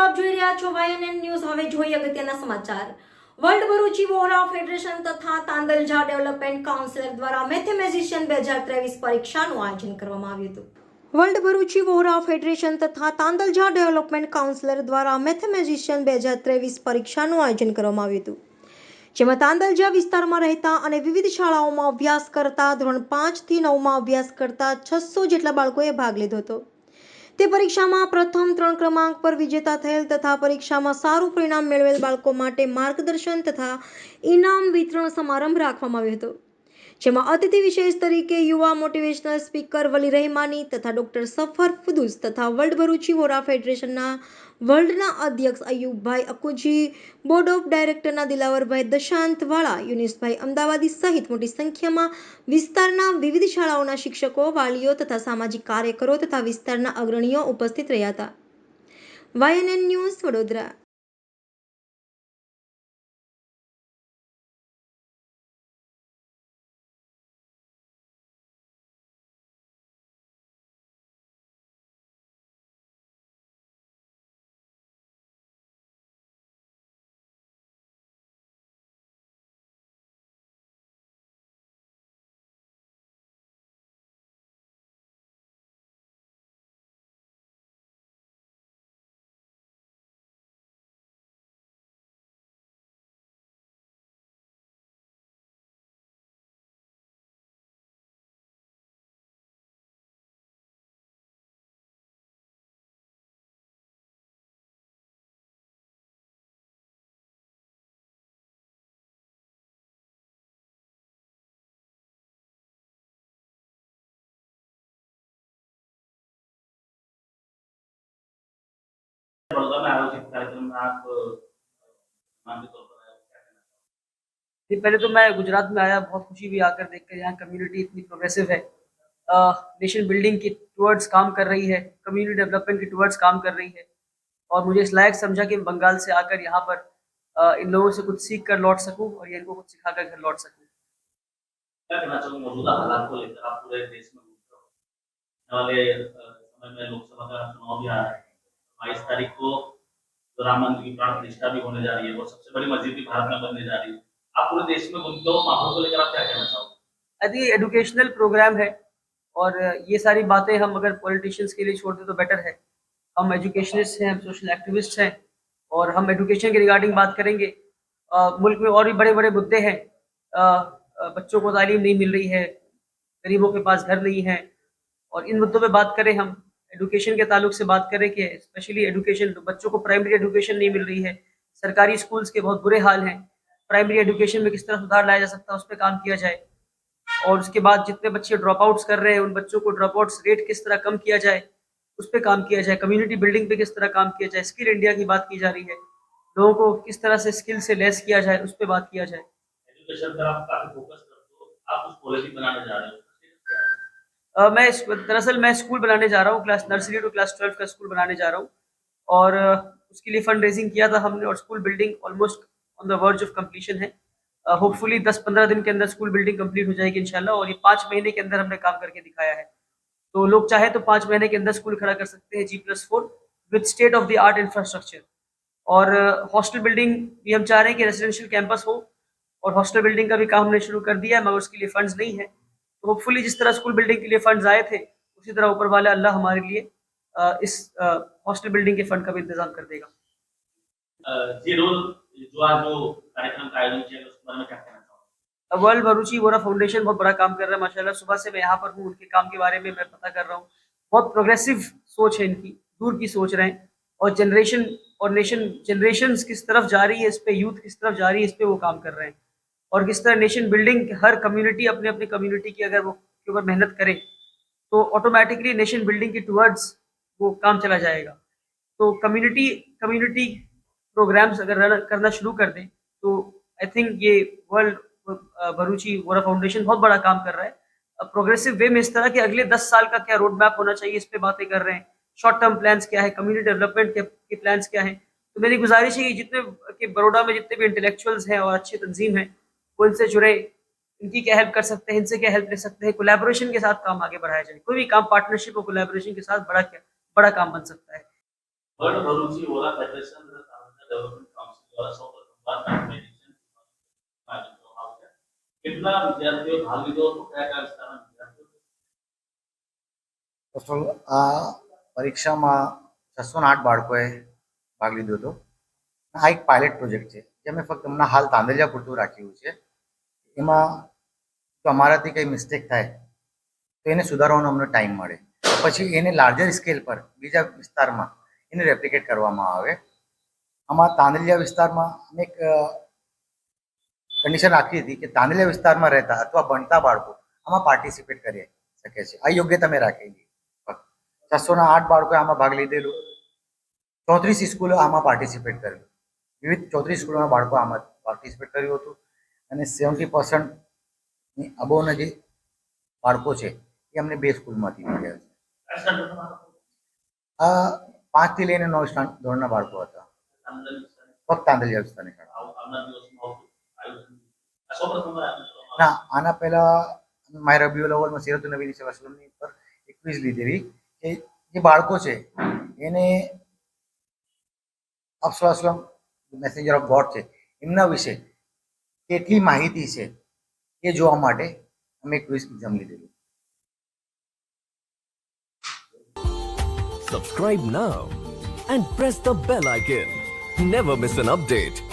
આપ જોઈ રહ્યા છો વાયએનએન ન્યૂઝ હવે જોઈએ અગત્યના સમાચાર. વર્લ્ડ ભરૂચી વોહરા ફેડરેશન તથા તાંદલજા ડેવલપમેન્ટ કાઉન્સિલ દ્વારા મેથેમેટિશિયન બે હજાર ત્રેવીસ પરીક્ષાનું આયોજન કરવામાં આવ્યું હતું. વર્લ્ડ ભરૂચી વોહરા ફેડરેશન તથા તાંદલજા ડેવલપમેન્ટ કાઉન્સિલર દ્વારા મેથેમેટિશિયન બે હજાર ત્રેવીસ પરીક્ષાનું આયોજન કરવામાં આવ્યું હતું. જેમાં તાંદલજા વિસ્તારમાં રહેતા અને વિવિધ શાળાઓમાં અભ્યાસ કરતા ધોરણ પાંચથી નવમાં અભ્યાસ કરતા છસો જેટલા બાળકોએ ભાગ લીધો હતો. તે પરીક્ષામાં પ્રથમ ત્રણ ક્રમાંક પર વિજેતા થયેલ તથા પરીક્ષામાં સારું પરિણામ મેળવેલ બાળકો માટે માર્ગદર્શન તથા ઇનામ વિતરણ સમારંભ રાખવામાં આવ્યો હતો. જેમાં અતિથિ વિશેષ તરીકે યુવા મોટિવેશનલ સ્પીકર વલી રહેમાની તથા ડૉક્ટર સફર ફુદુસ તથા વર્લ્ડ ભરૂચી વોરા ફેડરેશનના વર્લ્ડના અધ્યક્ષ અયુબભાઈ અકુજી બોર્ડ ઓફ ડાયરેક્ટરના દિલાવરભાઈ દશાંતવાળા યુનિસભાઈ અમદાવાદી સહિત મોટી સંખ્યામાં વિસ્તારના વિવિધ શાળાઓના શિક્ષકો, વાલીઓ તથા સામાજિક કાર્યકરો તથા વિસ્તારના અગ્રણીઓ ઉપસ્થિત રહ્યા હતા. YNN news Vadodara. जी पहले तो मैं गुजरात में आया बहुत खुशी हुई आकर देख कर यहाँ कम्युनिटी इतनी प्रोग्रेसिव है। नेशन बिल्डिंग की टुवर्ड्स काम कर रही है कम्युनिटी डेवलपमेंट की टुवर्ड्स काम कर रही है। और मुझे इस लायक समझा कि बंगाल से आकर यहाँ पर अ, इन लोगों से कुछ सीख कर लौट सकूँ और ये इनको कुछ सिखा कर घर लौट सकूँ। क्या कहना चाहोगे? मौजूदा हालात को लेकर आप पूरे देश में घूमते हो। वाले समय में लोकसभा का चुनाव भी आ रहा है। बाईस तारीख को जो राम मंदिर की प्राण प्रतिष्ठा भी होने जा रही है और सबसे बड़ी मस्जिद भी भारत में बनने जा रही है। आप पूरे देश में घूमते हो माहौल को लेकर आप क्या कहना चाहोगे? थिंक एजुकेशनल प्रोग्राम है और ये सारी बातें हम अगर पॉलिटिशियंस के लिए छोड़ दें तो बेटर है। हम एजुकेशनिस्ट हैं हम सोशल एक्टिविस्ट हैं और हम एजुकेशन के रिगार्डिंग बात करेंगे। अ, मुल्क में और भी बड़े बड़े मुद्दे हैं। बच्चों को तालीम नहीं मिल रही है गरीबों के पास घर नहीं है और इन मुद्दों पे बात करें हम। एजुकेशन के ताल्लुक से बात करें कि स्पेशली एजुकेशन बच्चों को प्राइमरी एजुकेशन नहीं मिल रही है। सरकारी स्कूल्स के बहुत बुरे हाल हैं। प्राइमरी एजुकेशन में किस तरह सुधार लाया जा सकता है, उस पर काम किया जाए। और उसके बाद जितने बच्चे ड्रॉप आउट्स कर रहे हैं, उन बच्चों को ड्रॉप आउट्स रेट किस तरह कम किया जाए, उस पर काम किया जाए। कम्युनिटी बिल्डिंग पे किस तरह काम किया जाए स्किल इंडिया की बात की जा रही है। लोगों को किस तरह से स्किल से लेस किया जाए, उस पर बात किया जाए। एजुकेशन पर आप काफ़ी फोकस करते हो। आप कुछ पॉलिसी बनाने जा रहे हो। मैं दरअसल मैं स्कूल बनाने जा रहा हूँ, class nursery to class twelve का स्कूल बनाने जा रहा हूँ। और उसके लिए फंड रेजिंग किया था हमने और school building almost on the verge of completion है। होपफुली दस पंद्रह दिन के अंदर स्कूल बिल्डिंग कंप्लीट हो जाएगी इंशाल्लाह और ये पाँच महीने के अंदर हमने काम करके दिखाया है। तो लोग चाहे तो पाँच महीने के अंदर स्कूल खड़ा कर सकते हैं G plus four with state of the art infrastructure और हॉस्टल बिल्डिंग भी हम चाह रहे हैं कि रेजिडेंशियल कैंपस हो और हॉस्टल बिल्डिंग का भी काम हमने शुरू कर दिया है, मगर उसके लिए फंड्स नहीं है। होपफुली जिस तरह स्कूल बिल्डिंग के लिए फंड्स आए थे उसी तरह ऊपर वाले अल्लाह हमारे लिए इस हॉस्टल बिल्डिंग के फंड का भी इंतज़ाम कर देगा। जी रोल जो आज जो कार्यक्रम का आयोजन किया गया उसके बारे में क्या कहना चाहोगे? वर्ल्ड भरूची वोरा फाउंडेशन बहुत बड़ा काम कर रहा है माशाल्लाह सुबह से मैं यहाँ पर हूँ उनके काम के बारे में मैं पता कर रहा हूँ। बहुत प्रोग्रेसिव सोच है इनकी दूर की सोच रहे हैं। और जनरेशन और नेशन जनरेशन किस तरफ़ जा रही है इस पे यूथ किस तरफ़ जा रही है इस पे वो काम कर रहे हैं। और किस तरह नेशन बिल्डिंग हर कम्युनिटी अपने अपने कम्युनिटी की अगर वो के ऊपर मेहनत करे तो ऑटोमेटिकली नेशन बिल्डिंग की टूवर्ड्स वो काम चला जाएगा। तो कम्युनिटी कम्युनिटी प्रोग्राम्स अगर करना शुरू कर दें तो आई थिंक ये वर्ल्ड भरूची वोरा फाउंडेशन बहुत बड़ा काम कर रहा है। प्रोग्रेसिव वे में इस तरह के अगले दस साल का क्या रोड मैप होना चाहिए इस पर बातें कर रहे हैं। शॉर्ट टर्म प्लान्स क्या है कम्युनिटी डेवलपमेंट के, प्लान्स क्या है? तो मेरी गुजारिश है कि जितने कि बड़ोड़ा में जितने भी इंटेलेक्चुअल्स हैं और अच्छी तंजीम है वो इनसे जुड़े इनकी क्या हेल्प कर सकते हैं इनसे क्या हेल्प ले सकते हैं कोलैबोरेशन के साथ काम आगे बढ़ाया जाए कोई भी काम पार्टनरशिप और कोलैबोरेशन के साथ बड़ा क्या बड़ा काम बन सकता है વર્લ્ડ ભરૂચી ઓલા ફેડરેશન તથા તાલુકા ડેવલપમેન્ટ કાઉન્સિલ દ્વારા સૌ પ્રથમવાર મેથમેટિશિયન આયોજન કરવામાં આવ્યું છે કેટલા વિદ્યાર્થીઓ ભાગ લીધો હતો કયા કયા વિસ્તારના વિદ્યાર્થીઓ ફર્સ્ટ ઓફ ઓલ આ પરીક્ષામાં છસો આઠ બાળકોએ ભાગ લીધો હતો આ એક પાયલટ પ્રોજેક્ટ છે જે અમે ફક્ત હમણાં હાલ તાંદલિયા પૂરતું રાખ્યું છે એમાં તો અમારાથી કંઈ મિસ્ટેક થાય, તો એને સુધારવાનો અમને ટાઈમ મળે. પછી એને લાર્જર સ્કેલ પર બીજા વિસ્તારમાં એને રેપ્લિકેટ કરવામાં આવે. આમાં તાંદલિયા વિસ્તારમાં અમે એક કન્ડિશન રાખી હતી કે તાંદલિયા વિસ્તારમાં રહેતા અથવા ભણતા બાળકો આમાં પાર્ટિસિપેટ કરી શકે છે. આ યોગ્ય તમે રાખેલી છસો ના આઠ બાળકોએ આમાં ભાગ લીધેલું. ચોત્રીસ સ્કૂલો આમાં પાર્ટિસિપેટ કર્યું. વિવિધ ચોત્રીસ સ્કૂલોના બાળકો આમાં પાર્ટિસિપેટ કર્યું હતું. અને સેવન્ટી પર્સન્ટની અબોવના જે બાળકો છે એ અમને બે સ્કૂલમાંથી મળ્યા છે. આ પાંચથી લઈને નવ ધોરણના બાળકો હતા. ફક્ત આંધ્રજી રાજસ્થાની ના, આના પહેલા મારા રબીઓ લેવલમાં સિરતુલ નબીની સેવા સદનની પર એક ક્વિઝ લીધેલી કે જે બાળકો છે એને Afzal Aslam messenger of God છે એમના વિશે કેટલી માહિતી છે એ જોવા માટે અમે ક્વિઝ એક્ઝામ લીધેલી Subscribe now and press the bell icon. Never miss an update.